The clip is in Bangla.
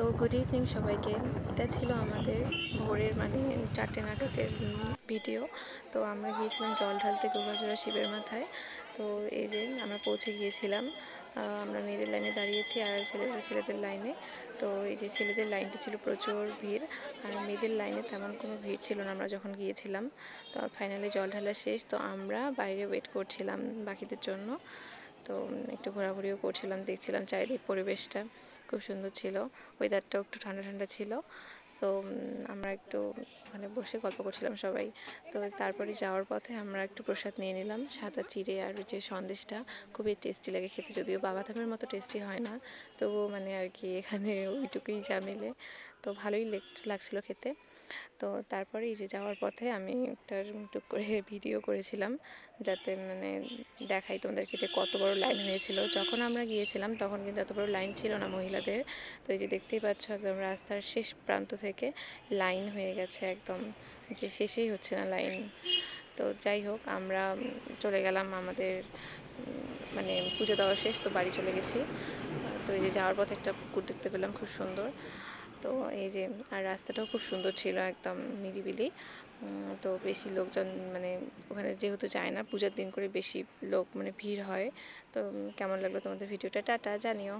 হ্যালো গুড ইভিনিং সবাইকে। এটা ছিল আমাদের ভোরের মানে চারটে নাগাদের ভিডিও। তো আমরা গিয়েছিলাম জল ঢালতে গোগাজোড়া শিবের মাথায়। তো এই যে আমরা পৌঁছে গিয়েছিলাম আমরা মেয়েদের লাইনে দাঁড়িয়েছি আর ছেলেরা ছেলেদের লাইনে। তো এই যে ছেলেদের লাইনটা ছিল প্রচুর ভিড়, আর মেয়েদের লাইনে তেমন কোনো ভিড় ছিল না আমরা যখন গিয়েছিলাম। তো ফাইনালি জল ঢালা শেষ, তো আমরা বাইরে ওয়েট করছিলাম বাকিদের জন্য। তো একটু ঘোরাঘুরিও করছিলাম, দেখছিলাম চারিদিক পরিবেশটা। খুব সুন্দর ছিল। ওয়েদারটাও একটু ঠান্ডা ঠান্ডা ছিল। সো আমরা একটু ওখানে বসে গল্প করছিলাম সবাই। তো তারপরে যাওয়ার পথে আমরা একটু প্রসাদ নিয়ে নিলাম। সাদা চিড়ে আর যে সন্দেশটা খুবই টেস্টি লাগে খেতে। যদিও বাবা বাবাধামের মতো টেস্টি হয় না। তবুও মানে আর কি এখানে ওইটুকুই যা মেলে। তো ভালোই লেগ- লাগছিল খেতে। তো তারপরে এই যে যাওয়ার পথে আমি একটা টুক করে ভিডিও করেছিলাম। যাতে মানে দেখাই তোমাদেরকে যে কত বড় লাইন হয়েছিল। যখন আমরা গিয়েছিলাম, তখন কিন্তু এত বড় লাইন ছিল না মহিলাদের তো এই যে দেখতেই পাচ্ছ একদম রাস্তার শেষ প্রান্ত থেকে লাইন হয়ে গেছে একদম, যে শেষেই হচ্ছে না লাইন। তো যাই হোক, আমরা চলে গেলাম আমাদের মানে পুজো দেওয়া শেষ, তো বাড়ি চলে গেছি। তো এই যে যাওয়ার পথে একটা পুকুর দেখতে পেলাম, খুব সুন্দর। তো এই যে, আর রাস্তাটাও খুব সুন্দর ছিল একদম নিরিবিলি। তো বেশি লোকজন মানে ওখানে যেহেতু যায় না, পূজার দিন করে বেশি লোক মানে ভিড় হয়। তো কেমন লাগল তোমাদের ভিডিওটা? টাটা, জানিও।